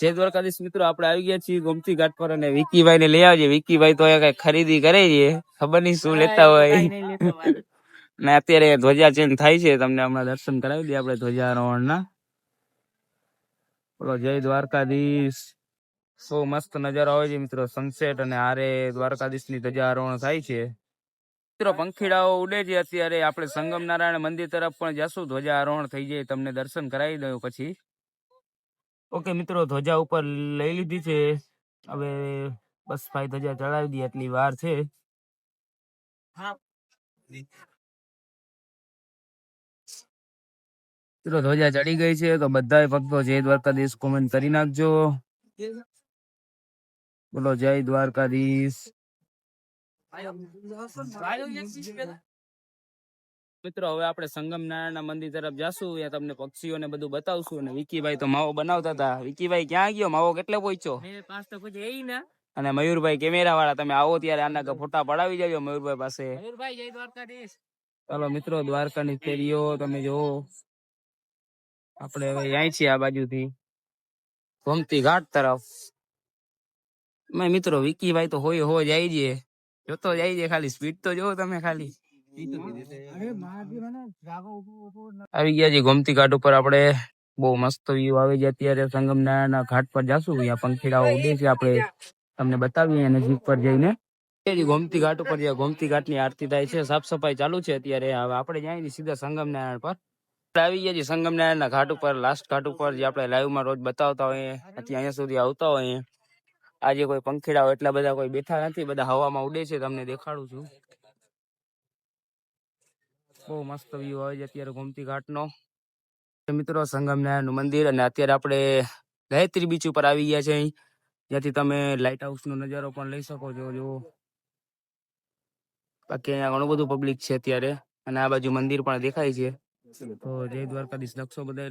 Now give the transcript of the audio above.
જય દ્વારકાધીશ મિત્રો આપણે આવી ગયા છીએ ગોમતી ઘાટ પર અને વિકીભાઈ ને લઈ આવજે. વિકીભાઈ તો કઈ ખરીદી કરે છે. ખબર નહીં શું લેતા હોય. ને અત્યારે ધ્વજા ચેન્જ થાય છે. તમને હમણાં દર્શન કરાવી દઈએ આપણે ધ્વજારોહણ ના બોલો જય દ્વારકાધીશ. બહુ મસ્ત નજારો આવે છે મિત્રો. સનસેટ અને આરે દ્વારકાધીશની ધ્વજારોહણ થાય છે. મિત્રો પંખીડાઓ ઉડે છે. અત્યારે આપણે સંગમ નારાયણ મંદિર તરફ પણ જશું. ધ્વજારોહણ થઈ જાય. તમને દર્શન કરાવી દઉં પછી. ઓકે મિત્રો ધ્વજા ઉપર લઈ લીધી છે. હવે બસ ભાઈ ધ્વજા ચડાવી દઈએ એટલી વાર છે. મિત્રો ધ્વજા ચડી ગઈ છે તો બધા ભક્તો જય દ્વારકાધીશ કોમેન્ટ કરી નાખજો. બોલો જય દ્વારકાધીશ. મિત્રો હવે આપણે સંગમ નારાયણ મંદિર તરફ જાશું. ત્યાં તમને પક્ષીઓને બધું બતાવશું અને વિકીભાઈ તો માવો બનાવતા હતા. વિકીભાઈ ક્યાં ગયો? માવો કેટલે પહોંચ્યો? અને મયુરભાઈ કેમેરા વાળા તમે આવો ત્યારે આના ફોટા પડાવી જાજો મયુરભાઈ પાસે. ચાલો મિત્રો દ્વારકાની ફેરીઓ તમે જોવો આપણે હવે અહીં છીએ આ બાજુથી. ગોમતી ઘાટ તરફ. મેં મિત્રો વિકીભાઈ તો હોય હો જાય છે. જોતો જાય છે ખાલી. સ્પીડ તો જોવો તમે ખાલી. આવી ગયા છે ગોમતી ઘાટ ઉપર આપણે. બહુ મસ્ત વ્યૂ આવે છે અત્યારે સંગમ ના ઘાટ પર જાશું અહીંયા પંખીડાઓ ઉડે છે આપણે. તમને બતાવીએ અને જીપ પર જઈને. ગોમતી ઘાટ ઉપર જે ગોમતી ઘાટની આરતી થાય છે સાફ સફાઈ ચાલુ છે અત્યારે. હવે આપણે જાય ને સીધા સંગમ નારાયણ પર. આવી ગયા છીએ સંગમ નારાયણ ના ઘાટ ઉપર લાસ્ટ ઘાટ ઉપર જે આપણે લાઈવમાં રોજ બતાવતા હોઈએ. અત્યારે અહીંયા સુધી આવતા હોઈએ. આજે કોઈ પંખીડાઓ એટલા બધા કોઈ બેઠા નથી બધા હવામાં ઉડે છે તમને દેખાડું છું. બહુ મસ્ત વ્યૂ આવે છે અત્યારે ગોમતી ઘાટ નો મિત્રો સંગમ નારાયણનું મંદિર અને અત્યારે આપણે ગાયત્રી બીચ ઉપર આવી ગયા છે અહીં. જ્યાંથી તમે લાઇટ હાઉસ નો નજારો પણ લઈ શકો છો જો બાકી અહીંયા ઘણું બધું પબ્લિક છે અત્યારે. અને આ બાજુ મંદિર પણ દેખાય છે. તો જય દ્વારકાધીશ. લક્ષો બધા